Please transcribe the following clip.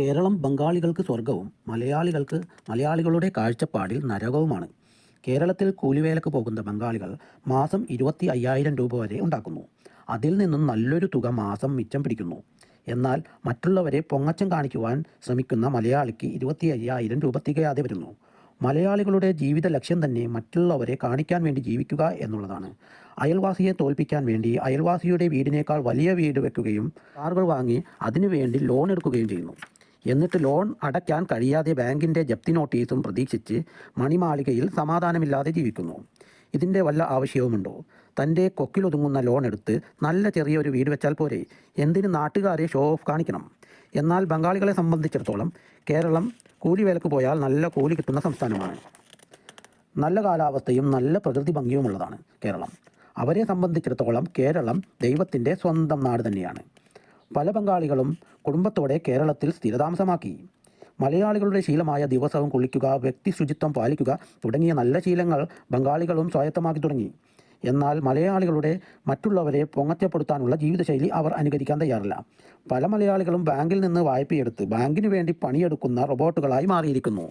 കേരളം ബംഗാളികൾക്ക് സ്വർഗവും മലയാളികൾക്ക് മലയാളികളുടെ കാഴ്ചപ്പാടിൽ നരകവുമാണ്. കേരളത്തിൽ കൂലിവേലക്ക് പോകുന്ന ബംഗാളികൾ മാസം ഇരുപത്തി അയ്യായിരം രൂപ വരെ ഉണ്ടാക്കുന്നു. അതിൽ നിന്നും നല്ലൊരു തുക മാസം മിച്ചം പിടിക്കുന്നു. എന്നാൽ മറ്റുള്ളവരെ പൊങ്ങച്ചം കാണിക്കുവാൻ ശ്രമിക്കുന്ന മലയാളിക്ക് ഇരുപത്തി അയ്യായിരം രൂപ തികയാതെ വരുന്നു. മലയാളികളുടെ ജീവിത ലക്ഷ്യം തന്നെ മറ്റുള്ളവരെ കാണിക്കാൻ വേണ്ടി ജീവിക്കുക എന്നുള്ളതാണ്. അയൽവാസിയെ തോൽപ്പിക്കാൻ വേണ്ടി അയൽവാസിയുടെ വീടിനേക്കാൾ വലിയ വീട് വെക്കുകയും കാറുകൾ വാങ്ങി അതിനുവേണ്ടി ലോൺ എടുക്കുകയും ചെയ്യുന്നു. എന്നിട്ട് ലോൺ അടയ്ക്കാൻ കഴിയാതെ ബാങ്കിന്റെ ജപ്തി നോട്ടീസും പ്രതീക്ഷിച്ച് മണിമാളികയിൽ സമാധാനമില്ലാതെ ജീവിക്കുന്നു. ഇതിന്റെ വല്ല ആവശ്യവുമുണ്ടോ? തന്റെ കൊക്കിലൊതുങ്ങുന്ന ലോൺ എടുത്ത് നല്ല ചെറിയൊരു വീട് വെച്ചാൽ പോരെ. എന്തിന് നാട്ടുകാരെ ഷോ ഓഫ് കാണിക്കണം? എന്നാൽ ബംഗാളികളെ സംബന്ധിച്ചിടത്തോളം കേരളം കൂലിവേലക്ക് പോയാൽ നല്ല കൂലി കിട്ടുന്ന സംസ്ഥാനമാണ്. നല്ല കാലാവസ്ഥയും നല്ല പ്രകൃതി ഭംഗിയുമുള്ളതാണ് കേരളം. അവരെ സംബന്ധിച്ചിടത്തോളം കേരളം ദൈവത്തിന്റെ സ്വന്തം നാട് തന്നെയാണ്. പല ബംഗാളികളും കുടുംബത്തോടെ കേരളത്തിൽ സ്ഥിരതാമസമാക്കി. മലയാളികളുടെ ശീലമായ ദിവസവും കുളിക്കുക വ്യക്തി ശുചിത്വം പാലിക്കുക തുടങ്ങിയ നല്ല ശീലങ്ങൾ ബംഗാളികളും സ്വായത്തമാക്കി തുടങ്ങി. എന്നാൽ മലയാളികളുടെ മറ്റുള്ളവരെ പൊങ്ങച്ചപ്പെടുത്താനുള്ള ജീവിതശൈലി അവർ അനുകരിക്കാൻ തയ്യാറില്ല. പല മലയാളികളും ബാങ്കിൽ നിന്ന് വായ്പയെടുത്ത് ബാങ്കിനു വേണ്ടി പണിയെടുക്കുന്ന റോബോട്ടുകളായി മാറിയിരിക്കുന്നു.